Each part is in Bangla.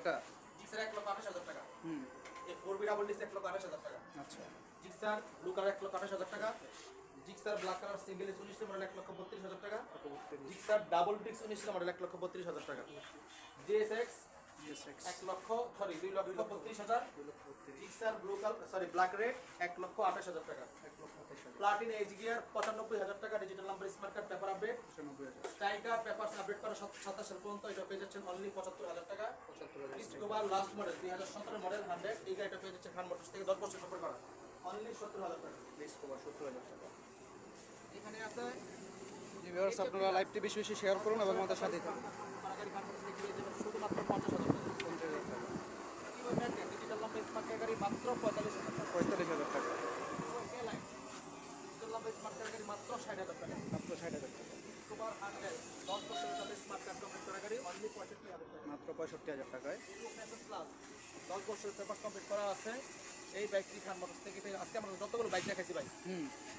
এটা? জিক্সার এক লক্ষ আঠাশ হাজার টাকা। হুম। এই ফোর বি ডাবল ডিস্ক এক লক্ষ আঠাশ হাজার টাকা। আচ্ছা। জিক্সার ব্লু কালার এক লক্ষ আঠাশ হাজার টাকা। জিক্সার ব্ল্যাক কালার সিঙ্গেল উনিশ মডেল এক লক্ষ বত্রিশ হাজার টাকা। জিক্সার ডাবল ডিস্ক উনিশ মডেল এক লক্ষ বত্রিশ হাজার টাকা। জিএসএক্স জিএসএক্স এক লক্ষ সরি দুই লক্ষ বত্রিশ হাজার। Gixxer blue colour sorry black red এক লক্ষ আঠাশ হাজার টাকা। প্লাটিন এইচ গিয়ার পঁচানব্বই হাজার টাকা digital number smart card paper update পঁচানব্বই হাজার। স্ট্রাইকার পেপার আপডেট করা সাতাশ সাল পর্যন্ত এটা পেয়ে যাচ্ছেন অনলি পঁচাত্তর হাজার টাকা। লাস্ট মডেল দুই হাজার সতেরো মডেল হান্ড্রেড এই গাড়িটা পেয়ে যাচ্ছে খান মোটরস থেকে দশ বছর সফর করা। অনলি সত্তর হাজার টাকা। ডিসকভার সত্তর হাজার টাকা। এখানে আছে? যে ভিউয়ার্স আপনারা লাইভটি বেশি বেশি শেয়ার করুন এবং আমাদের সাথে থাকুন। শুধুমাত্র পঞ্চাশ হাজার টাকা পঞ্চাশ হাজার টাকা Q magnet digital number smart card গাড়ি মাত্র পঁয়তাল্লিশ হাজার টাকা পঁয়তাল্লিশ হাজার টাকা কে line digital number smart card গাড়ি মাত্র ষাট হাজার টাকা মাত্র ষাট হাজার টাকা স্কোবার হান্ড্রেড দশ বছরের সাথে স্মার্ট কার্ড কমপ্লিট করা গাড়ি অনলি পঁয়ষট্টি হাজার টাকা মাত্র পঁয়ষট্টি হাজার টাকায়। দশ বছরের পেপার কমপ্লিট করা আছে। এই বাইকটি খান মোটরস থেকে আজকে আমরা যতগুলো বাইক দেখাইছি ভাই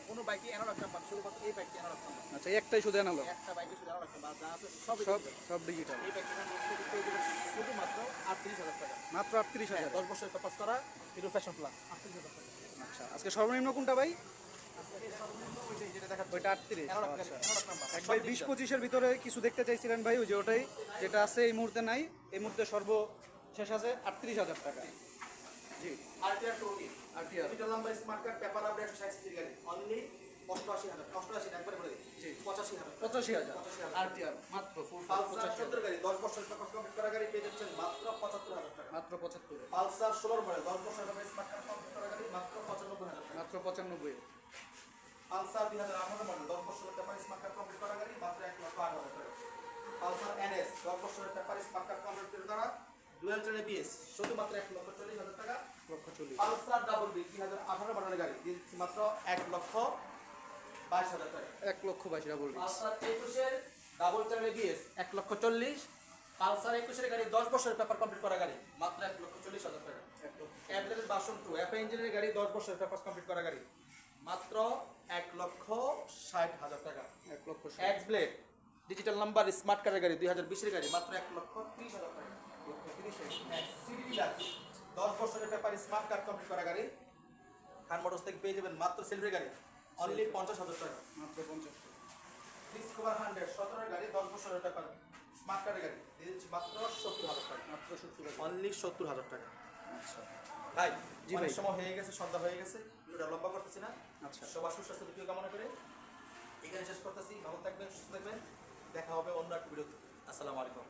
কোনো বাইকে এনার রাখতাম না শুধুমাত্র এই বাইকটি এনার রাখতাম আচ্ছা একটাই শুধু আনালো একটা বাইকে শুধু এনার রাখতাম যা আছে সব সব সব ডিজিটাল এই বাইকটি খান মোটরস থেকে পেয়ে যাবেন শুধুমাত্র আটত্রিশ হাজার টাকা। মাত্র আটত্রিশ হ্যাঁ হাজার দশ বছরের পেপার করা হিরো ফ্যাশন প্লাস আটত্রিশ হাজার টাকা। আচ্ছা আজকে সর্বনিম্ন কোনটা ভাই? ওইটা আটত্রিশ আচ্ছা। ভাই বিশ পঁচিশের ভিতরে কিছু দেখতে চাইছিলেন ভাই ওই যে ওটাই যেটা আছে এই মুহূর্তে নাই এই মুহূর্তে সর্ব শেষ আছে আটত্রিশ হাজার টাকা। জি। RTR 20 RTR digital number smart card paper update একশো ষাট অনলি অষ্টআশি হাজার অষ্টআশি বলে দিই। জি। পঁচাশি হাজার। পঁচাশি হাজার। পঁচাশি হাজার। আরটিআর মাত্র ফুল পালসার পঁচাশি হাজার। সত্তর। গাড়ি দশ বছর কমপ্লিট করা গাড়ি পেয়ে যাচ্ছেন মাত্র পঁচাত্তর হাজার টাকা। মাত্র পঁচাত্তর। পালসার ষোলোর মডেল দশ বছর স্মার্ট কার্ড কমপ্লিট করা গাড়ি মাত্র পঁচানব্বই হাজার টাকা। মাত্র পঁচানব্বই। পালসার দুই হাজার আঠারো মডেল দশ বছরের পেপার স্মার্ট কার্ড কমপ্লিট করা গাড়ি মাত্র এক লক্ষ আট হাজার টাকা। পালসার এনএস দশ বছরের পেপার স্মার্ট কার্ড কমপ্লিট করা ডুয়েল ট্রেনে বিএস শুধুমাত্র এক লক্ষ চল্লিশ হাজার টাকা। লক্ষ চল্লিশ। পালসার ডাবল বি দুই হাজার আঠারো মডেলের গাড়ি দিচ্ছি মাত্র এক লক্ষ বাইশ হাজার টাকা। এক লক্ষ বাইশ ডাবল পালসার একুশের ডাবল চ্যানেলে বিএস এক লক্ষ চল্লিশ। পালসার একুশের গাড়ি দশ বছরের পেপার কমপ্লিট করা গাড়ি মাত্র এক লক্ষ চল্লিশ হাজার টাকা। অ্যাভেলেবল বাসন টু এফ ইঞ্জিনের গাড়ি দশ বছরের পেপার কমপ্লিট করা গাড়ি। মাত্র এক লক্ষ ষাট হাজার টাকা। এক লক্ষ X blade digital number smart কার্ডের গাড়ি দুই হাজার বিশের গাড়ি মাত্র এক লক্ষ ত্রিশ হাজার টাকা। লক্ষ তিরিশ দশ বছরের পেপার স্মার্ট কার্ড কমপ্লিট করা গাড়ি। খান মোটরস থেকে পেয়ে যাবেন মাত্র সিলভার গাড়ি। অনলি পঞ্চাশ হাজার টাকা। মাত্র পঞ্চাশ ডিসকভার হান্ড্রেড সতেরো গাড়ি দশ বছরের পেপার স্মার্ট কার্ডের গাড়ি। দিয়ে দিচ্ছি মাত্র সত্তর হাজার টাকা। মাত্র সত্তর অনলি সত্তর হাজার টাকা। আচ্ছা। ভাই জি ভাই। সময় হয়ে গেছে সন্ধ্যা হয়ে গেছে। ভিডিওটা লম্বা করতেছি না। আচ্ছা। সবার সুস্বাস্থ্য দ্বিতীয় কামনা করে এখানে শেষ করতেছি। ভালো থাকবেন সুস্থ থাকবেন। দেখা হবে অন্য একটা ভিডিও আসসালামু আলাইকুম।